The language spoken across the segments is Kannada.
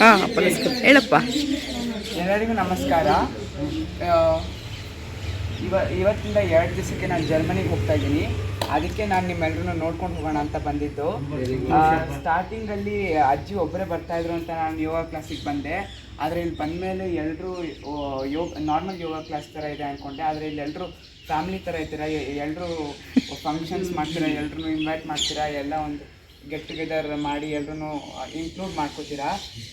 ಹಾಂ ಹೇಳಪ್ಪ. ಎಲ್ಲರಿಗೂ ನಮಸ್ಕಾರ. ಇವ ಇವತ್ತಿಂದ ಎರಡು ದಿವಸಕ್ಕೆ ನಾನು ಜರ್ಮನಿಗೆ ಹೋಗ್ತಾ ಇದ್ದೀನಿ. ಅದಕ್ಕೆ ನಾನು ನಿಮ್ಮೆಲ್ಲರೂ ನೋಡ್ಕೊಂಡು ಹೋಗೋಣ ಅಂತ ಬಂದಿದ್ದು. ಸ್ಟಾರ್ಟಿಂಗಲ್ಲಿ ಅಜ್ಜಿ ಒಬ್ಬರೇ ಬರ್ತಾ ಇದ್ರು ಅಂತ ನಾನು ಯೋಗ ಕ್ಲಾಸಿಗೆ ಬಂದೆ. ಆದರೆ ಇಲ್ಲಿ ಬಂದಮೇಲೆ ಎಲ್ಲರೂ ಯೋಗ ನಾರ್ಮಲ್ ಯೋಗ ಕ್ಲಾಸ್ ಥರ ಇದೆ ಅಂದ್ಕೊಂಡೆ ಆದರೆ ಇಲ್ಲಿ ಎಲ್ಲರೂ ಫ್ಯಾಮಿಲಿ ಥರ ಇದ್ದೀರಾ? ಎಲ್ಲರೂ ಫಂಕ್ಷನ್ಸ್ ಮಾಡ್ತೀರಾ? ಎಲ್ಲರೂ ಇನ್ವೈಟ್ ಮಾಡ್ತೀರಾ? ಎಲ್ಲ ಒಂದು ಗೆಟ್ ಟುಗೆದರ್ ಮಾಡಿ ಎಲ್ಲರೂ ಇನ್ಕ್ಲೂಡ್ ಮಾಡ್ಕೋತೀರಾ?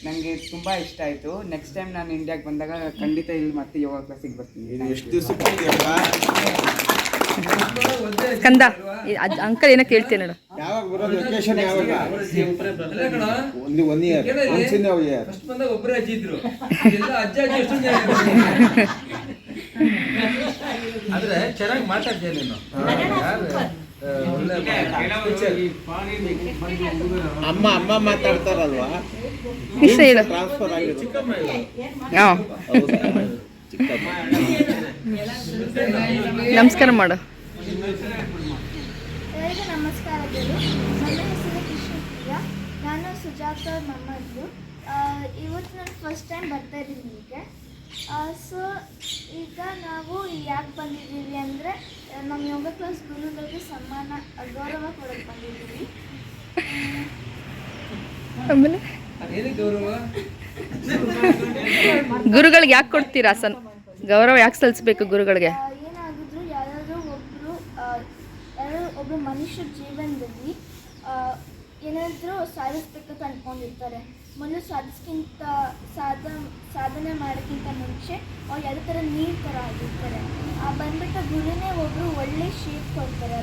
ನನಗೆ ತುಂಬ ಇಷ್ಟ ಆಯಿತು. ನೆಕ್ಸ್ಟ್ ಟೈಮ್ ನಾನು ಇಂಡಿಯಾಗೆ ಬಂದಾಗ ಖಂಡಿತ ಇಲ್ಲಿ ಮತ್ತೆ ಯೋಗ ಕ್ಲಾಸಿಗೆ ಬರ್ತೀನಿ. ಎಷ್ಟು ಕಂದ ಅಂಕಲ್ ಏನೋ ಕೇಳ್ತೀನಿ ನೋಡು. ಯಾವಾಗ ಬರೋದು ವೆಕೇಶನ್ ಯಾವಾಗ? ಒಂದು one year once year first ಬಂದಾಗ ಒಬ್ಬರೇ ಅಜ್ಜಿ ಇದ್ರು. ಎಲ್ಲ ಅಜ್ಜ ಅಜ್ಜಿ ಎಷ್ಟೊಂದು ಆದ್ರೆ ಚೆನ್ನಾಗಿ ಮಾತಾಡ್ತೀಯ ನೀನು. ಒಳ್ಳೆ ಅಮ್ಮ ಅಮ್ಮ ಮಾತಾಡ್ತಾರಲ್ವಾ? ಇಷ್ಟ ಹೇಳು ಟ್ರಾನ್ಸ್ಫರ್ ಆಗಿದೆ ಚಿಕ್ಕಮ್ಮ ನಮಸ್ಕಾರ ಮಾಡು. ನಮಸ್ಕಾರಗಳು ನನ್ನ ಹೆಸರು ಕೃಷ್ಣಪ್ರಿಯ ನಾನು ಸುಜಾತ ಮಮ್ಮದ್ದು. ಇವತ್ತು ನಾನು ಫಸ್ಟ್ ಟೈಮ್ ಬರ್ತಾ ಇದ್ದೀನಿ ಇಲ್ಲಿಗೆ ಸೊ ಈಗ ನಾವು ಯಾಕೆ ಬಂದಿದ್ದೀವಿ ಅಂದರೆ ನಮ್ಮ ಯೋಗ ಕ್ಲಾಸ್ ಗುರುಗಳಿಗೆ ಸನ್ಮಾನ ಗೌರವ ಕೊಡೋಕ್ಕೆ ಬಂದಿದ್ದೀವಿ. ಗುರುಗಳಿಗೆ ಯಾಕೆ ಕೊಡ್ತೀರಾ ಸನ್ ಗೌರವ ಯಾಕೆ ಸಲ್ಲಿಸ್ಬೇಕು ಗುರುಗಳಿಗೆ? ಏನಾಗಿದ್ರು ಯಾರಾದರೂ ಒಬ್ಬರು ಯಾರೋ ಒಬ್ಬರು ಮನುಷ್ಯ ಜೀವನದಲ್ಲಿ ಏನಾದ್ರೂ ಸಾಧಿಸ್ಬೇಕಂತ ಅಂದ್ಕೊಂಡಿರ್ತಾರೆ ಮೊದಲು ಸಾಧಿಸ್ಕಿಂತ ಸಾಧ ಸಾಧನೆ ಮಾಡೋಕ್ಕಿಂತ ಮುಂಚೆ ಅವ್ರು ಯಾವ ಥರ ನೀರು ಥರ ಆಗಿರ್ತಾರೆ ಆ ಬಂದ್ಬಿಟ್ಟು ಗುರುನೇ ಒಬ್ಬರು ಒಳ್ಳೆ ಶೇಪ್ ಕೊಡ್ತಾರೆ